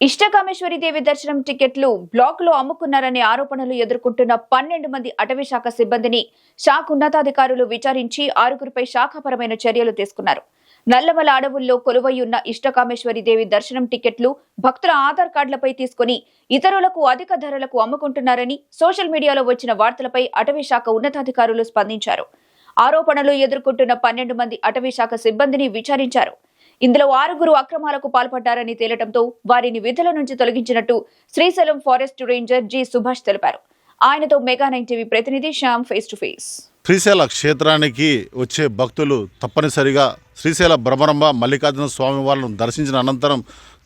ఇష్టకామేశ్వరి దేవి దర్శనం టికెట్లు బ్లాక్లో అమ్ముకున్నారనే ఆరోపణలు ఎదుర్కొంటున్న పన్నెండు మంది అటవీ శాఖ సిబ్బందిని శాఖ ఉన్నతాధికారులు విచారించి ఆరుగురిపై శాఖపరమైన చర్యలు తీసుకున్నారు. నల్లమల అడవుల్లో కొలువై ఉన్న ఇష్టకామేశ్వరి దేవి దర్శనం టికెట్లు భక్తుల ఆధార్ కార్డులపై తీసుకుని ఇతరులకు అధిక ధరలకు అమ్ముకుంటున్నారని సోషల్ మీడియాలో వచ్చిన వార్తలపై అటవీ శాఖ ఉన్నతాధికారులు స్పందించారు. ఆరోపణలు ఎదుర్కొంటున్న పన్నెండు మంది అటవీ శాఖ సిబ్బందిని విచారించారు. ఇందులో ఆరుగురు అక్రమాలకు పాల్పడ్డారని తేలటంతో వారిని విధుల నుంచి తొలగించినట్టు Srisailam forest ranger G Subhash తెలిపారు. ఆయనతో మెగా నైన్ టీవీ ప్రతినిధి శ్యామ్ ఫేస్ టు ఫేస్ శ్రీశైల క్షేత్రానికి వచ్చే భక్తులు తప్పనిసరిగా శ్రీశైల భ్రమరంభ మల్లికార్జున స్వామి వాళ్ళను దర్శించిన అనంతరం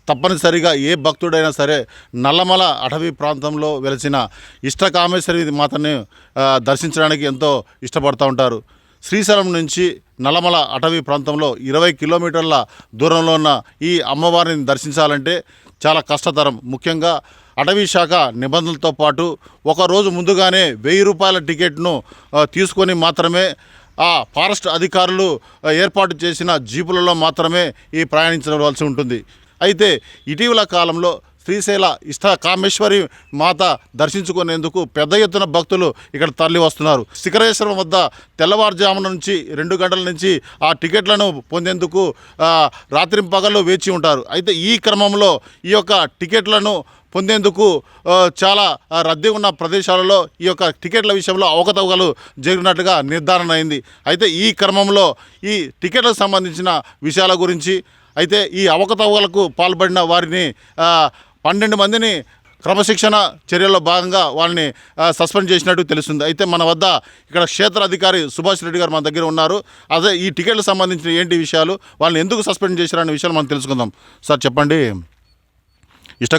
తప్పనిసరిగా ఏ భక్తుడైనా సరే నల్లమల అటవీ ప్రాంతంలో వెలిసిన ఇష్టకామేశ్వరి మాతని దర్శించడానికి ఎంతో ఇష్టపడుతూ ఉంటారు. శ్రీశైలం నుంచి నల్లమల అటవీ ప్రాంతంలో ఇరవై కిలోమీటర్ల దూరంలో ఉన్న ఈ అమ్మవారిని దర్శించాలంటే చాలా కష్టతరం. ముఖ్యంగా అటవీ శాఖ నిబంధనలతో పాటు ఒక రోజు ముందుగానే వెయ్యి రూపాయల టికెట్ను తీసుకొని మాత్రమే ఆ ఫారెస్ట్ అధికారులు ఏర్పాటు చేసిన జీపులలో మాత్రమే ఈ ప్రయాణించవలసి ఉంటుంది. అయితే ఇటీవల కాలంలో శ్రీశైల ఇష్ట కామేశ్వరి మాత దర్శించుకునేందుకు పెద్ద ఎత్తున భక్తులు ఇక్కడ తరలి వస్తున్నారు. శిఖరేశ్వరం వద్ద తెల్లవారుజామున నుంచి రెండు గంటల నుంచి ఆ టికెట్లను పొందేందుకు రాత్రి పగళ్ళు వేచి ఉంటారు. అయితే ఈ క్రమంలో ఈ యొక్క టికెట్లను పొందేందుకు చాలా రద్దీ ఉన్న ప్రదేశాలలో ఈ యొక్క టికెట్ల విషయంలో అవకతవకలు జరిగినట్టుగా నిర్ధారణ అయింది. అయితే ఈ క్రమంలో ఈ టికెట్లకు సంబంధించిన విషయాల గురించి అయితే ఈ అవకతవకలకు పాల్పడిన వారిని పన్నెండు మందిని క్రమశిక్షణ చర్యల్లో భాగంగా వాళ్ళని సస్పెండ్ చేసినట్టు తెలుస్తుంది. అయితే మన వద్ద ఇక్కడ క్షేత్ర అధికారి సుభాష్ రెడ్డి గారు మన దగ్గర ఉన్నారు. అదే ఈ టికెట్లకు సంబంధించిన ఏంటి విషయాలు వాళ్ళని ఎందుకు సస్పెండ్ చేశారనే విషయాలు మనం తెలుసుకుందాం. సార్ చెప్పండి. ఇష్ట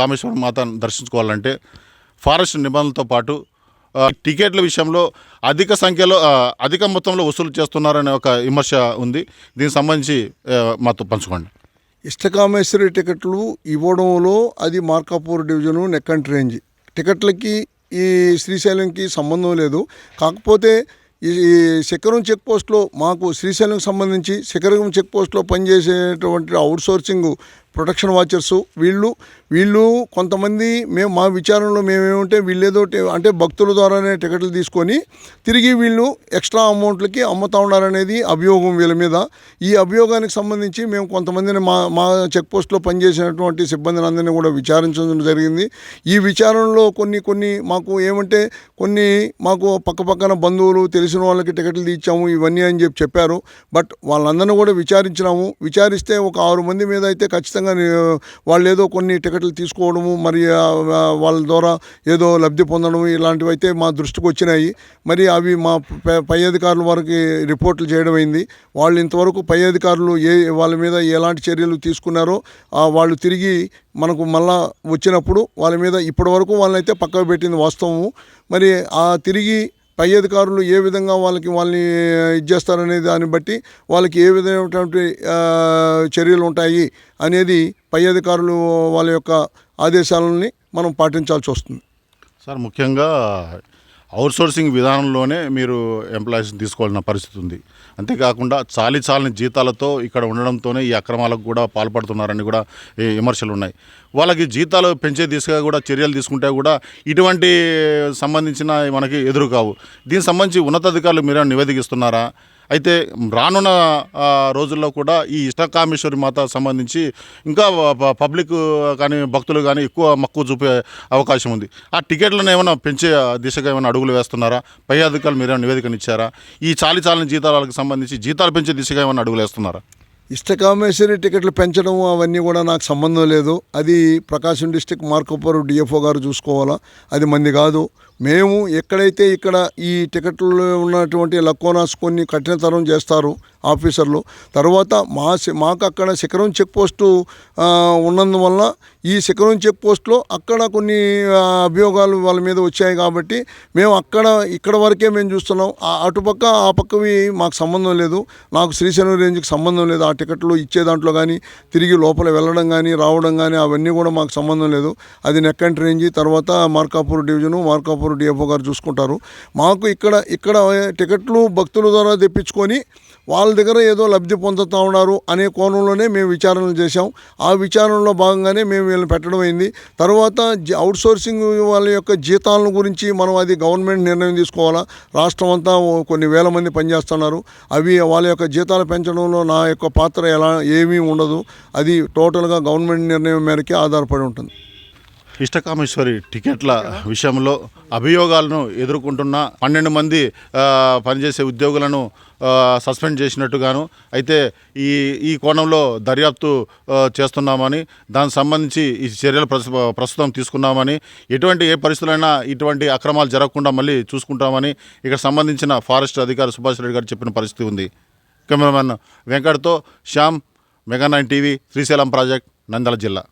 కామేశ్వర మాతను దర్శించుకోవాలంటే ఫారెస్ట్ నిబంధనలతో పాటు టికెట్ల విషయంలో అధిక సంఖ్యలో అధిక మొత్తంలో వసూలు చేస్తున్నారనే ఒక విమర్శ ఉంది. దీనికి సంబంధించి మాతో పంచుకోండి. ఇష్టకామేశ్వరి టికెట్లు ఇవ్వడంలో అది మార్కాపూర్ డివిజను నెక్కంటి రేంజ్ టికెట్లకి ఈ శ్రీశైలంకి సంబంధం లేదు. కాకపోతే ఈ శిఖరం చెక్ పోస్ట్లో మాకు శ్రీశైలంకి సంబంధించి శిఖరం చెక్ పోస్ట్లో పనిచేసేటువంటి అవుట్సోర్సింగ్ ప్రొటెక్షన్ వాచర్స్ వీళ్ళు వీళ్ళు కొంతమంది మేము మా విచారణలో మేమేమంటే వీళ్ళేదో అంటే భక్తుల ద్వారానే టికెట్లు తీసుకొని తిరిగి వీళ్ళు ఎక్స్ట్రా అమౌంట్లకి అమ్ముతా ఉన్నారనేది అభియోగం వీళ్ళ మీద. ఈ అభియోగానికి సంబంధించి మేము కొంతమందిని మా మా చెక్ పోస్ట్లో పనిచేసినటువంటి సిబ్బందిని అందరినీ కూడా విచారించడం జరిగింది. ఈ విచారణలో కొన్ని కొన్ని మాకు ఏమంటే కొన్ని మాకు పక్క పక్కన బంధువులు తెలిసిన వాళ్ళకి టికెట్లు ఇచ్చాము ఇవన్నీ అని చెప్పి చెప్పారు. బట్ వాళ్ళందరినీ కూడా విచారించినాము. విచారిస్తే ఒక ఆరు మంది మీద అయితే ఖచ్చితంగా ని- వాళ్ళు ఏదో కొన్ని టికెట్లు తీసుకోవడము మరి వాళ్ళ ద్వారా ఏదో లబ్ధి పొందడం ఇలాంటివి అయితే మా దృష్టికి వచ్చినాయి. మరి అవి మా ప- పై అధికారుల వారికి రిపోర్ట్లు చేయడం అయింది. వాళ్ళు ఇంతవరకు పై అధికారులు ఏ వాళ్ళ మీద ఎలాంటి చర్యలు తీసుకున్నారో వాళ్ళు తిరిగి మనకు మళ్ళా వచ్చినప్పుడు వాళ్ళ మీద ఇప్పటి వరకు వాళ్ళని అయితే పక్కకు పెట్టింది వాస్తవము. మరి ఆ తిరిగి పై అధికారులు ఏ విధంగా వాళ్ళకి వాళ్ళని ఇచ్చేస్తారనే దాన్ని బట్టి వాళ్ళకి ఏ విధమైనటువంటి చర్యలు ఉంటాయి అనేది పై అధికారులు వాళ్ళ యొక్క ఆదేశాలని మనం పాటించాల్సి వస్తుంది. సార్ ముఖ్యంగా అవుట్సోర్సింగ్ విధానంలోనే మీరు ఎంప్లాయీస్ తీసుకోవాల్సిన పరిస్థితి ఉంది. అంతేకాకుండా చాలి చాలని జీతాలతో ఇక్కడ ఉండడంతోనే ఈ అక్రమాలకు కూడా పాల్పడుతున్నారని కూడా ఈ విమర్శలు ఉన్నాయి. వాళ్ళకి జీతాలు పెంచే దిశగా కూడా చర్యలు తీసుకుంటే కూడా ఇటువంటి సంబంధించిన మనకి ఎదురు కావు. దీనికి సంబంధించి ఉన్నతాధికారులు మీరు నివేదికిస్తున్నారా అయితే రానున్న రోజుల్లో కూడా ఈ ఇష్టకామేశ్వరి మాత సంబంధించి ఇంకా ప- పబ్లిక్ కానీ భక్తులు కానీ ఎక్కువ మక్కువ చూపే అవకాశం ఉంది. ఆ టికెట్లను ఏమైనా పెంచే దిశగా ఏమైనా అడుగులు వేస్తున్నారా? పై అధికారులు మీరేమైనా నివేదికను ఇచ్చారా? ఈ చాలి చాలని జీతాలకు సంబంధించి జీతాలు పెంచే దిశగా ఏమైనా అడుగులు వేస్తున్నారా? ఇష్టకామేశ్వరి టికెట్లు పెంచడం అవన్నీ కూడా నాకు సంబంధం లేదు. అది ప్రకాశం డిస్టిక్ మార్కపురం డిఎఫ్ఓ గారు చూసుకోవాలా? అది మంది కాదు. మేము ఎక్కడైతే ఇక్కడ ఈ టికెట్లు ఉన్నటువంటి లకోనాస్ కొన్ని కఠినతరం చేస్తారు ఆఫీసర్లు. తర్వాత మా మాకు అక్కడ శిఖరం చెక్ పోస్టు ఉన్నందువల్ల ఈ శిఖరం చెక్ పోస్ట్లో అక్కడ కొన్ని అభియోగాలు వాళ్ళ మీద వచ్చాయి కాబట్టి మేము అక్కడ ఇక్కడ వరకే మేము చూస్తున్నాం. అటుపక్క ఆ పక్కవి మాకు సంబంధం లేదు. నాకు శ్రీశైలం రేంజ్కి సంబంధం లేదు. ఆ టికెట్లు ఇచ్చే దాంట్లో కానీ తిరిగి లోపల వెళ్ళడం కానీ రావడం కానీ అవన్నీ కూడా మాకు సంబంధం లేదు. అది నెక్కంటి రేంజ్. తర్వాత మార్కాపూర్ డివిజను మార్కాపూర్ డిఎఫ్ఓ గారు చూసుకుంటారు. మాకు ఇక్కడ ఇక్కడ టికెట్లు భక్తుల ద్వారా తెప్పించుకొని వాళ్ళ దగ్గర ఏదో లబ్ధి పొందుతూ ఉన్నారు అనే కోణంలోనే మేము విచారణలు చేశాం. ఆ విచారణలో భాగంగానే మేము వీళ్ళని పెట్టడం అయింది. తర్వాత జ- అవుట్ సోర్సింగ్ వాళ్ళ యొక్క జీతాలను గురించి మనం అది గవర్నమెంట్ నిర్ణయం తీసుకోవాలా? రాష్ట్రం అంతా కొన్ని వేల మంది పనిచేస్తున్నారు. అవి వాళ్ళ యొక్క జీతాలు పెంచడంలో నా యొక్క పాత్ర ఎలా ఏమీ ఉండదు. అది టోటల్గా గవర్నమెంట్ నిర్ణయం మేరకే ఆధారపడి ఉంటుంది. ఇష్టకామేశ్వరి టికెట్ల విషయంలో అభియోగాలను ఎదుర్కొంటున్న పన్నెండు మంది పనిచేసే ఉద్యోగులను సస్పెండ్ చేసినట్టుగాను అయితే ఈ ఈ కోణంలో దర్యాప్తు చేస్తున్నామని దానికి సంబంధించి ఈ చర్యలు ప్రస్తు- ప్రస్తుతం తీసుకున్నామని ఎటువంటి ఏ పరిస్థితులైనా ఇటువంటి అక్రమాలు జరగకుండా మళ్ళీ చూసుకుంటామని ఇక్కడ సంబంధించిన ఫారెస్ట్ అధికారి సుభాష్ రెడ్డి గారు చెప్పిన పరిస్థితి ఉంది. Cameraman వెంకట్తో Shyam mega nine TV Srisailam project Nandyal జిల్లా.